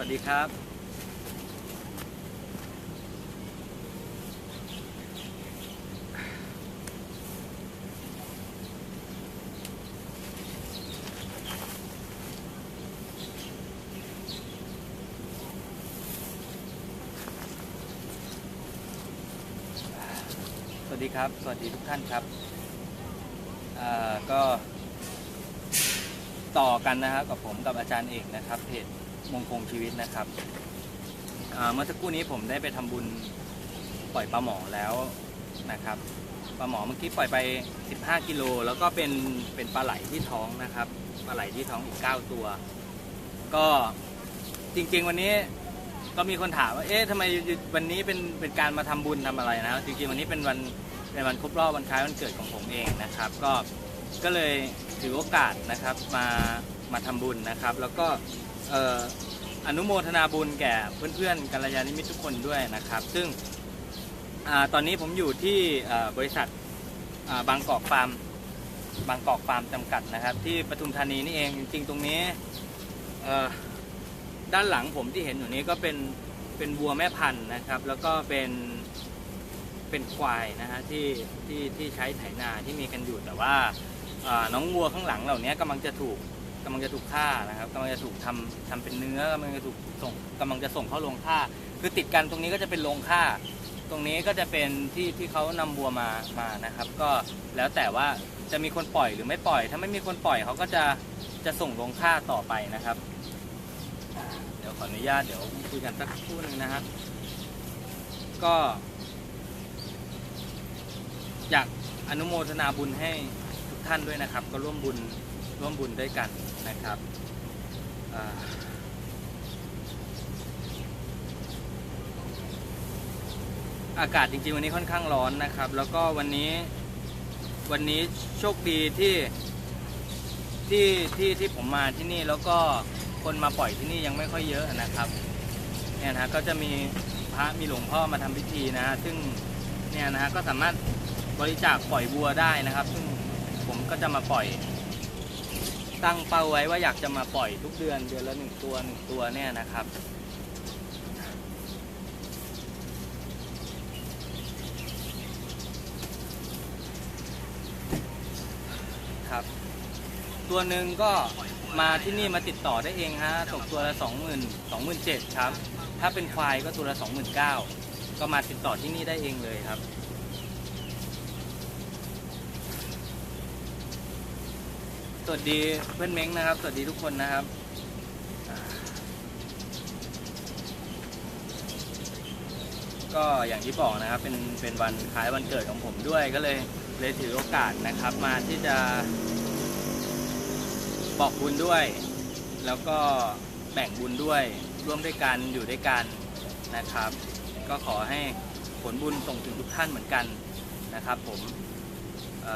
วัสดีครับ สวัสดีครับ สวัสดีทุกท่านครับก็ต่อกันนะครับกับผมกับอาจารย์เอกนะครับเพจ มงคงชีวิตนะครับเมื่อสักครู่นี้ผมได้ไปทำบุญปล่อยปลาหมอแล้วนะครับปลาหมอเมื่อกี้ปล่อยไป 15 กิโลแล้วก็เป็นเป็นปลาไหลที่ท้องนะครับปลาไหลที่ท้องอีก 9 ตัว ก็จริงๆวันนี้ก็มีคนถามว่าเอ๊ะทำไมวันนี้เป็นเป็นการมาทำบุญทำอะไรนะจริงๆวันนี้เป็นวันเป็นวันครบรอบวันคล้ายวันเกิดของผมเองนะครับ ก็ก็เลยถือโอกาสนะครับมามาทำบุญนะครับ แล้วก็เอ่อ อนุโมทนาบุญแก่เพื่อนๆกัลยาณมิตรทุกคนด้วยนะครับ ซึ่งอตอนนี้ผมอยู่ที่บริษัทบางกอกฟาร์มบางกอกฟาร์มจำกัดนะครับ ที่ปทุมธานีนี่เองจริงๆตรงนี้ด้านหลังผมที่เห็นอยู่นี้ก็เป็นเป็นวัวแม่พันธุ์นะครับ แล้วก็เป็นเป็นควายนะฮะที่ที่ที่ใช้ไถนาที่มีกันอยู่แต่ว่าน้องวัวข้างหลังเหล่านี้กำลังจะถูกำลังจะถูกฆ่านะครับกำลังจะถูกทำทำเป็นเนื้อกำลังจะถูกส่งกำลังจะส่งเข้าโรงฆ่า คือติดกันตรงนี้ก็จะเป็นโรงฆ่า ตรงนี้ก็จะเป็นที่ที่เขานำวัวมามานะครับ ก็แล้วแต่ว่าจะมีคนปล่อยหรือไม่ปล่อย ถ้าไม่มีคนปล่อยเขาก็จะจะส่งโรงฆ่าต่อไปนะครับ เดี๋ยวขออนุญาตเดี๋ยวคุยกันสักครู่หนึ่งนะครับ ก็ อยากอนุโมทนาบุญให้ทุกท่านด้วยนะครับ ก็ร่วมบุญ ร่วมบุญด้วยกันนะครับอากาศจริงๆวันนี้ค่อนข้างร้อนนะครับ แล้วก็วันนี้วันนี้โชคดีที่ที่ที่ที่ผมมาที่นี่แล้วก็คนมาปล่อยที่นี่ยังไม่ค่อยเยอะนะครับเนี่ยนะก็จะมีพระมีหลวงพ่อมาทำพิธีนะฮะซึ่งเนี่ยนะฮะก็สามารถบริจาคปล่อยวัวได้นะครับ ซึ่งผมก็จะมาปล่อย ตั้งเป้าไว้ว่าอยากจะมาปล่อยทุกเดือนเดือนละหนึ่งตัวหนึ่งตัวเนี่ยนะครับ ครับ ตัวหนึ่งก็มาที่นี่มาติดต่อได้เองฮะตกตัวละสองหมื่นสองหมื่นเจ็ดครับ ถ้าเป็นควายก็ตัวละสองหมื่นเก้าก็มาติดต่อที่นี่ได้เองเลยครับ สวัสดีเพื่อนเม้งนะครับ สวัสดีทุกคนนะครับก็อย่างที่บอกนะครับเป็นเป็นวันคล้ายวันเกิดของผมด้วยก็เลยเลยถือโอกาสนะครับมาที่จะบอกบุญด้วย แล้วก็แบ่งบุญด้วยร่วมด้วยกันอยู่ด้วยกันนะครับ ก็ขอให้ผลบุญส่งถึงทุกท่านเหมือนกันนะครับ ผมเ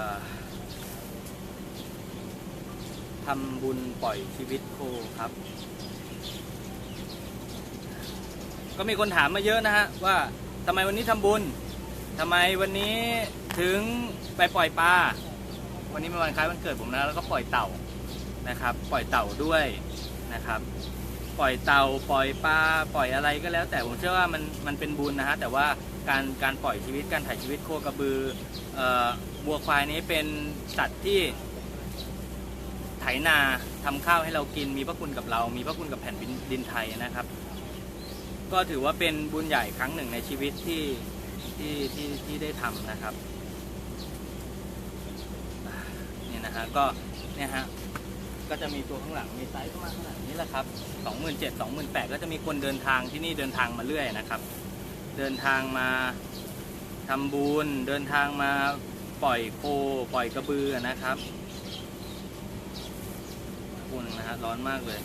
ทำบุญปล่อยชีวิตโคครับ ก็มีคนถามมาเยอะนะฮะว่าทำไมวันนี้ทำบุญทำไมวันนี้ถึงไปปล่อยปลาวันนี้เป็นวันคล้ายวันเกิดผมนะแล้วก็ปล่อยเต่านะครับ ปล่อยเต่าด้วยนะครับ ปล่อยเต่าปล่อยปลาปล่อยอะไรก็แล้ว แต่ผมเชื่อว่ามันมันเป็นบุญนะฮะแต่ว่าการการปล่อยชีวิตการถ่ายชีวิตโคกระบือเอ่อวัวควายนี้เป็นสัตว์ที่ ไถนาทำข้าวให้เรากิน มีพระคุณกับเรา มีพระคุณกับแผ่นดินไทยนะครับ ก็ถือว่าเป็นบุญใหญ่ครั้งหนึ่งในชีวิตที่ที่ที่ที่ได้ทำนะครับเนี่ยนะฮะก็เนี่ยฮะก็จะมีตัวข้างหลังมีไซส์ประมาณขนาดนี้แหละครับสองหมื่นเจ็ดสองหมื่นแปดก็จะมีคนเดินทางที่นี่เดินทางมาเรื่อยนะครับ เดินทางมาทำบุญเดินทางมาปล่อยโคปล่อยกระบือนะครับ คุณนะฮะร้อนมากเลย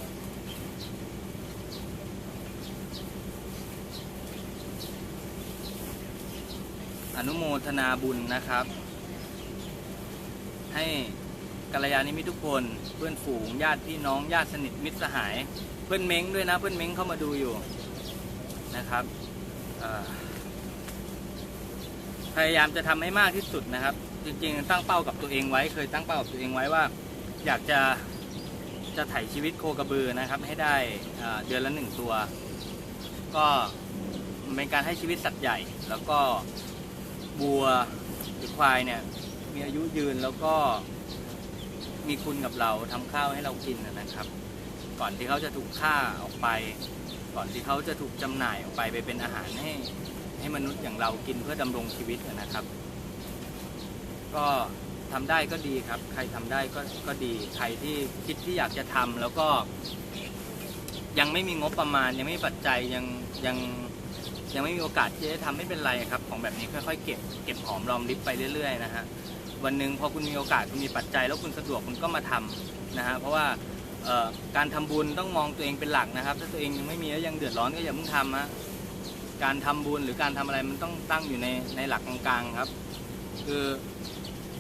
อนุโมทนาบุญนะครับ ให้กัลยาณมิตรทุกคนเพื่อนฝูงญาติพี่น้องญาติสนิทมิตรสหาย เพื่อนเม้งด้วยนะเพื่อนเม้งเข้ามาดูอยู่นะครับพยายามจะทำให้มากที่สุดนะครับ จริงๆ ตั้งเป้ากับตัวเองไว้ เคยตั้งเป้ากับตัวเองไว้ว่า อยากจะ จะไถ่ชีวิตโคกระบือนะครับ ให้ได้เดือนละหนึ่งตัว ก็เป็นการให้ชีวิตสัตว์ใหญ่ แล้วก็บัวหรือควายเนี่ยมีอายุยืนแล้วก็มีคุณกับเราทำข้าวให้เรากินนะนะครับ ก่อนที่เขาจะถูกฆ่าออกไป ก่อนที่เขาจะถูกจำหน่ายออกไปไปเป็นอาหารให้ให้มนุษย์อย่างเรากินเพื่อดำรงชีวิตนะครับ ก็ ทำได้ก็ดีครับ ใครทำได้ก็ก็ดี ใครที่คิดที่อยากจะทำแล้วก็ ยังไม่มีงบประมาณ ยังไม่มีปัจจัยยังยังยังไม่มีโอกาสที่จะทำไม่เป็นไรครับ ของแบบนี้ค่อยๆเก็บเก็บหอมรอมริบไปเรื่อยๆนะฮะวันหนึ่งพอคุณมีโอกาสคุณมีปัจจัย แล้วคุณสะดวกคุณก็มาทำนะฮะเพราะว่าการทำบุญต้องมองตัวเองเป็นหลักนะครับ ถ้าตัวเองยังไม่มีแล้วยังเดือดร้อนก็อย่าเพิ่งทำฮะการทำบุญหรือการทำอะไรมันต้องตั้งอยู่ในในหลักกลางๆครับ คือ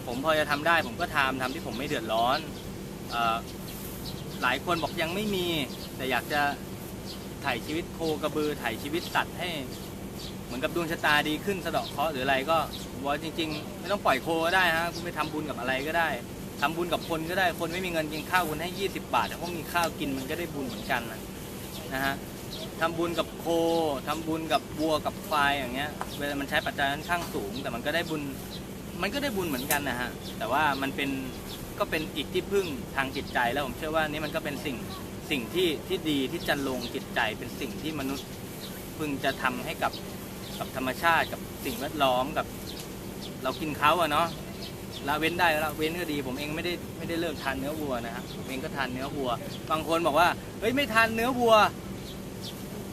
ผมพอจะทำได้ผมก็ทำทำที่ผมไม่เดือดร้อนอหลายคนบอกยังไม่มี แต่อยากจะถ่ายชีวิตโคกระบือถ่ายชีวิตสัตว์ให้ เหมือนกับดวงชะตาดีขึ้นสะเดาะเคราะห์หรืออะไรก็ว่าจริง ๆ ไม่ต้องปล่อยโคก็ได้ฮะคุณไปทำบุญกับอะไรก็ได้ทำบุญกับคนก็ได้คนไม่มีเงินกินข้าวคุณให้ 20 บาทแต่พวกมีข้าวกินมันก็ได้บุญเหมือนกันนะนะฮะทำบุญกับโคทำบุญกับวัวกับควายอย่างเงี้ยเวลามันใช้ปัจจัยค่อนข้างสูง แต่มันก็ได้บุญ มันก็ได้บุญเหมือนกันนะฮะ แต่ว่ามันเป็นก็เป็นอีกที่พึ่งทางจิตใจแล้วผมเชื่อว่านี่มันก็เป็นสิ่งสิ่งที่ที่ดีที่จะลงจิตใจเป็นสิ่งที่มนุษย์พึงจะทำให้กับกับธรรมชาติกับสิ่งแวดล้อมกับ เรากินเขาอะเนาะละเว้นได้ละเว้นก็ดีผมเองไม่ได้ไม่ได้เลิกทานเนื้อวัวนะฮะผมเองก็ทานเนื้อวัว บางคนบอกว่าเฮ้ยไม่ทานเนื้อวัว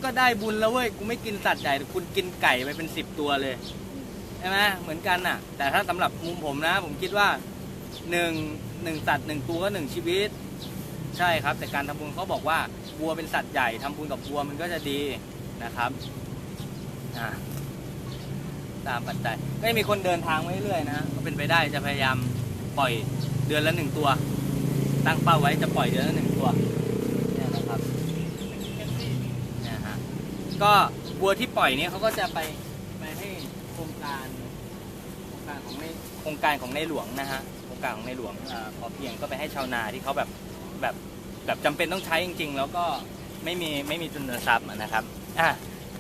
ก็ได้บุญแล้วเว้ยกูไม่กินสัตว์ใหญ่แต่คุณกินไก่ไปเป็นสิบตัวเลย ช่ไหมเหมือนกันน่ะ แต่ถ้าสำหรับมุมผมนะ ผมคิดว่าหนึ่งหนึ่งสัตว์หนึ่งตัวก็หนึ่งชีวิต ใช่ครับ แต่การทำบุญเขาบอกว่าวัวเป็นสัตว์ใหญ่ทำบุญกับวัวมันก็จะดีนะครับตามปัจจัยก็มีคนเดินทางไว้เรื่อยนะก็เป็นไปได้จะพยายามปล่อยเดือนละหนึ่งตัว ตั้งเป้าไว้จะปล่อยเดือนละหนึ่งตัวเนี่ยนะครับเนี่ยฮะก็วัวที่ปล่อยเนี่ยเขาก็จะไปไปให้ โครงการโครงการของในโครงการของในหลวงนะฮะโครงการของในหลวงอาพอเพียงก็ไปให้ชาวนาที่เขาแบบแบบแบบจำเป็นต้องใช้จริง ๆ แล้วก็ไม่มีไม่มีทุนทรัพย์อะนะครับอะ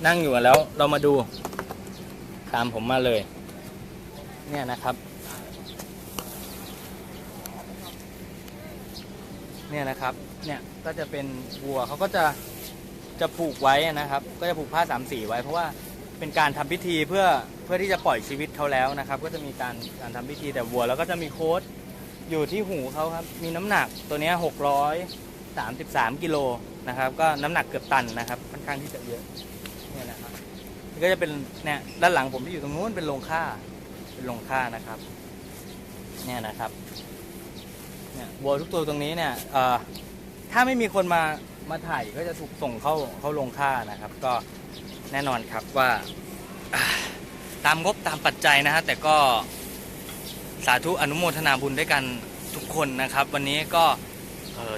นั่งอยู่แล้วเรามาดูตามผมมาเลย เนี่ยนะครับ เนี่ยนะครับ เนี่ยก็จะเป็นวัวเขาก็จะจะผูกไว้นะครับ ก็จะผูกผ้าสามสีไว้เพราะว่า เป็นการทำพิธีเพื่อเพื่อที่จะปล่อยชีวิตเขาแล้วนะครับ ก็จะมีการการทำพิธีแต่วัว แล้วก็จะมีโค้ดอยู่ที่หูเขาครับมีน้ำหนักตัวนี้หกร้อยสามสิบสามกิโลนะครับ ก็น้ำหนักเกือบตันนะครับค่อนข้างที่จะเยอะเนี่ยนะครับนี่ก็จะเป็นเนี่ยด้านหลังผมที่อยู่ตรงนู้นเป็นโรงฆ่าเป็นโรงฆ่านะครับเนี่ยนะครับเนี่ยวัวทุกตัวตรงนี้เนี่ยเอ่อถ้าไม่มีคนมามาถ่ายก็จะถูกส่งเข้าเข้าโรงฆ่านะครับ ก็ แน่นอนครับว่าตามงบตามปัจจัยนะฮะแต่ก็สาธุอนุโมทนาบุญด้วยกันทุกคนนะครับ วันนี้ก็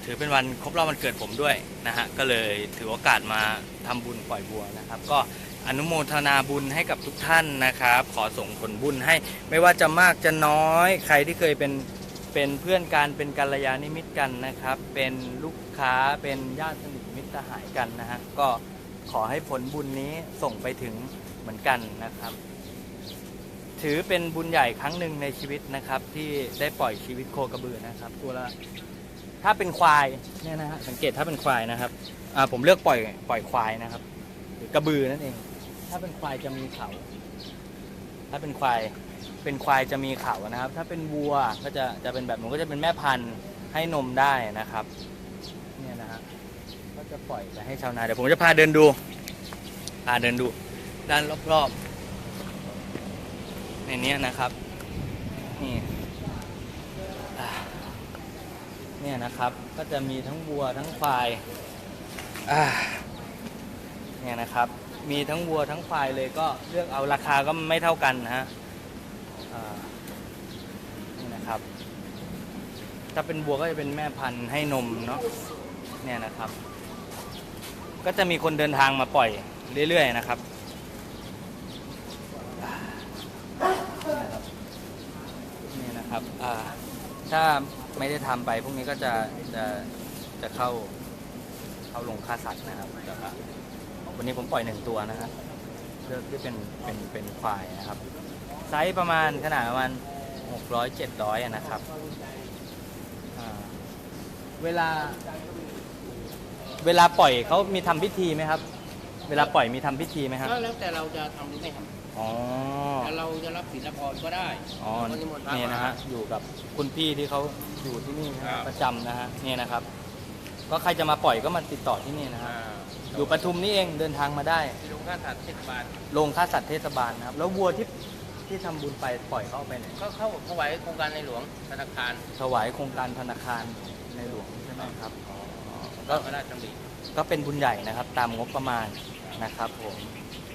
ถือเป็นวันครบรอบวันเกิดผมด้วยนะฮะก็เลยถือโอกาสมาทำบุญปล่อยบัวนะครับ ก็อนุโมทนาบุญให้กับทุกท่านนะครับ ขอส่งผลบุญให้ไม่ว่าจะมากจะน้อยใครที่เคยเป็นเป็นเพื่อนกันเป็นกัลยาณมิตรกันนะครับ เป็นลูกค้าเป็นญาติสนิทมิตรสหายกันนะฮะก็ อให้ผลบุญนี้ส่งไปถึงเหมือนกันนะครับ ถือเป็นบุญใหญ่ครั้งหนึ่งในชีวิตนะครับ ที่ได้ปล่อยชีวิตโคกระบือนะครับ ตัวละถ้าเป็นควายเนี่ยนะฮะสังเกตถ้าเป็นควายนะครับอ่าผมเลือกปล่อยปล่อยควายนะครับ หรือกระบือนั่นเอง ถ้าเป็นควายจะมีเขา ถ้าเป็นควายเป็นควายจะมีเขานะครับ ถ้าเป็นวัวก็จะจะเป็นแบบนู้นก็จะเป็นแม่พันธุ์ให้นมได้นะครับ จะปล่อยไปให้ชาวนาเดี๋ยวผมจะพาเดินดูพาเดินดู ด้านรอบๆในนี้นะครับนี่เนี่ยนะครับก็จะมีทั้งวัวทั้งควายเนี่ยนะครับมีทั้งวัวทั้งควายเลยก็เลือกเอาราคาก็ไม่เท่ากันนะฮะนี่นะครับ ถ้าเป็นวัวก็จะเป็นแม่พันธุ์ให้นมเนาะเนี่ยนะครับ ก็จะมีคนเดินทางมาปล่อยเรื่อยๆนะครับ นี่นะครับถ้าไม่ได้ทำไปพวกนี้ก็จะจะจะเข้าเข้าลงฆ่าสัตว์นะครับแต่ว่าวันนี้ผมปล่อยหนึ่งตัวนะครับเลือกที่เป็นเป็นเป็นควายนะครับ ไซส์ประมาณขนาดประมาณหกร้อยเจ็ดร้อยนะครับ เวลา เวลาปล่อยเขามีทำพิธีไหมครับ เวลาปล่อยมีทำพิธีไหมครับก็แล้วแต่เราจะทำหรือไม่ทอ๋อำแต่เราจะรับศีลรับพรก็ได้อ๋อวันนี้หมดพรนี่นะฮะ อยู่กับคุณพี่ที่เขาอยู่ที่นี่นะฮะครับประจำนะฮะนี่นะครับ ก็ใครจะมาปล่อยก็มาติดต่อที่นี่นะฮะอ่าอยู่ปทุมนี่เองเดินทางมาได้ ที่ลุงค่าสัตว์เทศบาลโรงฆ่าสัตว์เทศบาลนะครับ แล้ววัวที่ที่ทำบุญไปปล่อยเขาเอาไปไหน ก็เข้าถวายโครงการในหลวงธนาคารถวายโครงการธนาคารในหลวงใช่ไหมครับอ๋อ ก็ก็พระราชดำริก็เป็นบุญใหญ่นะครับ ตามงบประมาณนะครับผม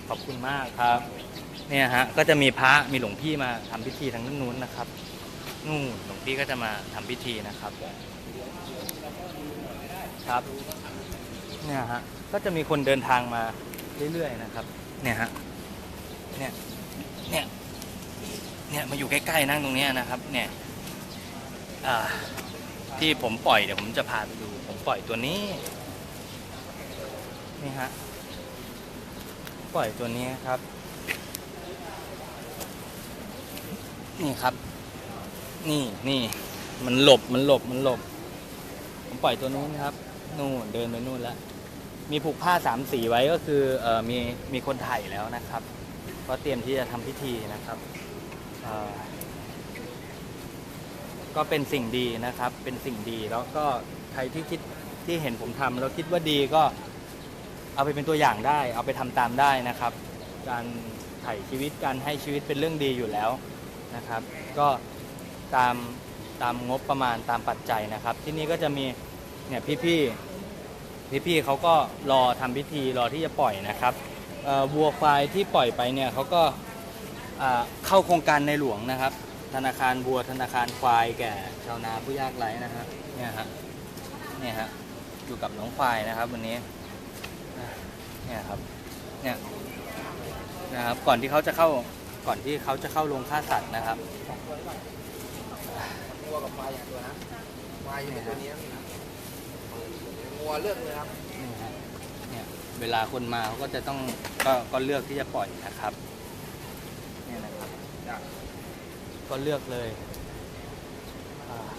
ขอบคุณมากครับ เนี่ยฮะก็จะมีพระมีหลวงพี่มาทำพิธีทางด้านนู้นนะครับ นู่นหลวงพี่ก็จะมาทำพิธีนะครับ ครับ เนี่ยฮะก็จะมีคนเดินทางมาเรื่อยๆนะครับ เนี่ยฮะเนี่ยเนี่ยเนี่ยมาอยู่ใกล้ๆนั่งตรงเนี้ยนะครับ เนี่ยอ่าที่ผมปล่อยเดี๋ยวผมจะพาไปดูผม ปล่อยตัวนี้ นี่ฮะ ปล่อยตัวนี้ครับ นี่ครับ นี่นี่มันหลบมันหลบมันหลบ ผมปล่อยตัวนู้นครับ นู่นเดินไปนู่นแล้ว มีผูกผ้าสามสีไว้ก็คือเออมีมีคนถ่ายแล้วนะครับก็เตรียมที่จะทำพิธีนะครับก็เป็นสิ่งดีนะครับ เป็นสิ่งดีแล้วก็ ใครที่คิดที่เห็นผมทำแล้วคิดว่าดีก็เอาไปเป็นตัวอย่างได้ เอาไปทำตามได้นะครับ การไถ่ชีวิตการให้ชีวิตเป็นเรื่องดีอยู่แล้วนะครับ ก็ตามตามงบประมาณตามปัจจัยนะครับ ที่นี่ก็จะมีเนี่ยพี่ๆพี่ๆเขาก็รอทำพิธีรอที่จะปล่อยนะครับเอ่อวัวควายที่ปล่อยไปเนี่ยเขาก็อ่าเข้าโครงการในหลวงนะครับ ธนาคารวัวธนาคารควายแก่ชาวนาผู้ยากไร้นะฮะเนี่ยฮะ เนี่ยฮะอยู่กับน้องควายนะครับวันนี้เนี่ยครับเนี่ยนะครับก่อนที่เขาจะเข้าก่อนที่เขาจะเข้าโรงฆ่าสัตว์นะครับงัวกับควายอย่างตัวนะควายอยู่ในตัวนี้งัวเลือกเลยครับนี่ฮะเนี่ยเวลาคนมาเขาก็จะต้องก็ก็เลือกที่จะปล่อยนะครับเนี่ยนะครับจ้ะก็เลือกเลยอ่า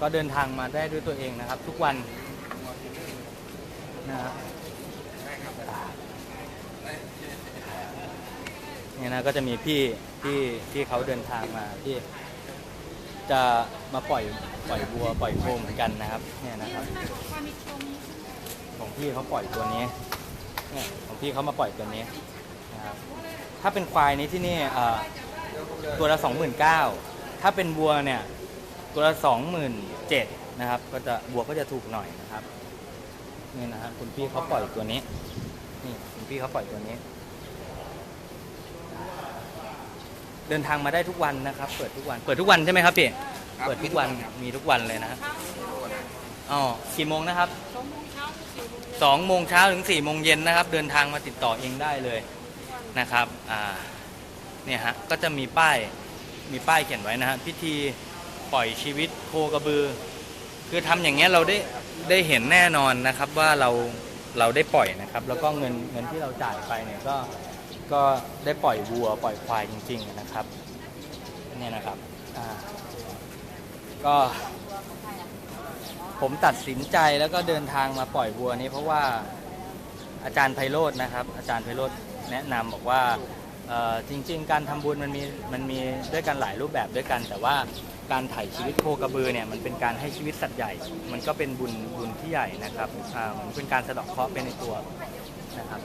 ก็เดินทางมาได้ด้วยตัวเองนะครับ ทุกวันนะครับเนี่ยนะก็จะมีพี่ที่ที่เขาเดินทางมาที่จะมาปล่อยปล่อยวัวปล่อยโคเหมือนกันนะครับเนี่ยนะครับของพี่เขาปล่อยตัวนี้เนี่ยของพี่เขามาปล่อยตัวนี้นะครับถ้าเป็นควายนี้ที่นี่เอ่อตัวละสองหมื่นเก้าถ้าเป็นวัวเนี่ย ตัวละสองหมื่นเจ็ดนะครับ ก็จะวัวก็จะถูกหน่อยนะครับนี่นะฮะคุณพี่เขาปล่อยตัวนี้ นี่คุณพี่เขาปล่อยตัวนี้ เดินทางมาได้ทุกวันนะครับ เปิดทุกวัน เปิดทุกวันใช่ไหมครับพี่ครับเปิดทุกวันมีทุกวันครับ มีทุกวันเลยนะฮะอ๋อกี่โมงนะครับสองโมงเช้าถึงสี่โมงเย็นนะครับ เดินทางมาติดต่อเองได้เลยนะครับอ่าเนี่ยฮะก็จะมีป้ายมีป้ายเขียนไว้นะฮะพิธี ปล่อยชีวิตโคกระบือ คือทำอย่างเงี้ยเราได้ได้เห็นแน่นอนนะครับว่าเราเราได้ปล่อยนะครับ แล้วก็เงินเงินที่เราจ่ายไปเนี่ยก็ก็ได้ปล่อยวัวปล่อยควายจริง ๆนะครับเนี่ยนะครับอ่าก็ผมตัดสินใจแล้วก็เดินทางมาปล่อยวัวนี้ เพราะว่าอาจารย์ไพโรจน์นะครับ อาจารย์ไพโรจน์แนะนำบอกว่าเอ่อจริง ๆ การทำบุญมันมีมันมีด้วยกันหลายรูปแบบด้วยกัน แต่ว่า การไถ่ชีวิตโคกระบือเนี่ยมันเป็นการให้ชีวิตสัตว์ใหญ่ มันก็เป็นบุญบุญที่ใหญ่นะครับอ่ามันเป็นการสะเดอกเคราะห์ไปในตัวนะครับ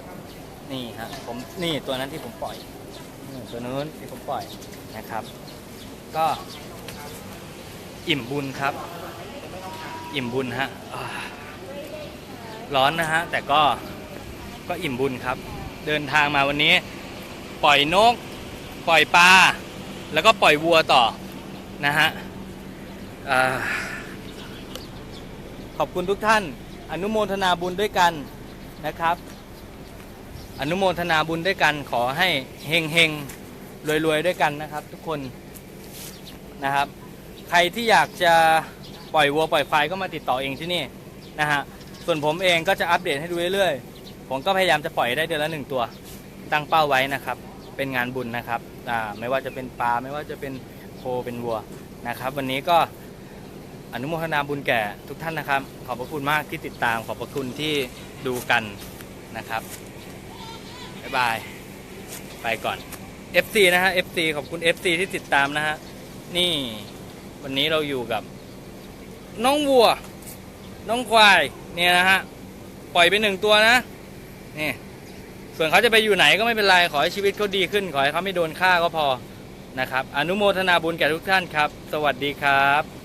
นี่ฮะผมนี่ตัวนั้นที่ผมปล่อยนี่ตัวนู้นที่ผมปล่อยนะครับ ก็อิ่มบุญครับ อิ่มบุญฮะอ่าร้อนนะฮะแต่ก็ก็อิ่มบุญครับ เดินทางมาวันนี้ ปล่อยนก ปล่อยปลาแล้วก็ปล่อยวัวต่อ นะฮะอขอบคุณทุกท่าน อนุโมทนาบุญด้วยกันนะครับ อนุโมทนาบุญด้วยกันขอให้เฮงเฮงรวยรวยๆด้วยกันนะครับทุกคนนะครับ ใครที่อยากจะปล่อยวัวปล่อยควายก็มาติดต่อเองที่นี่นะฮะส่วนผมเองก็จะอัปเดตให้ดูเรื่อยๆ ผมก็พยายามจะปล่อยได้เดือนละหนึ่งตัว ตั้งเป้าไว้นะครับ เป็นงานบุญนะครับ อ่า ไม่ว่าจะเป็นปลา ไม่ว่าจะเป็น เป็นวัวนะครับ วันนี้ก็อนุโมทนาบุญแก่ทุกท่านนะครับ ขอบพระคุณมากที่ติดตามขอบพระคุณที่ดูกันนะครับบ๊ายบายไปก่อน FC นะฮะ FC ขอบคุณ FC ที่ติดตามนะฮะนี่วันนี้เราอยู่กับ น้องวัว น้องควายเนี่ยนะฮะปล่อยไปหนึ่งตัวนะนี่ส่วนเขาจะไปอยู่ไหนก็ไม่เป็นไร ขอให้ชีวิตเขาดีขึ้น ขอให้เขาไม่โดนฆ่าก็พอ นะครับ อนุโมทนาบุญแก่ทุกท่านครับ สวัสดีครับ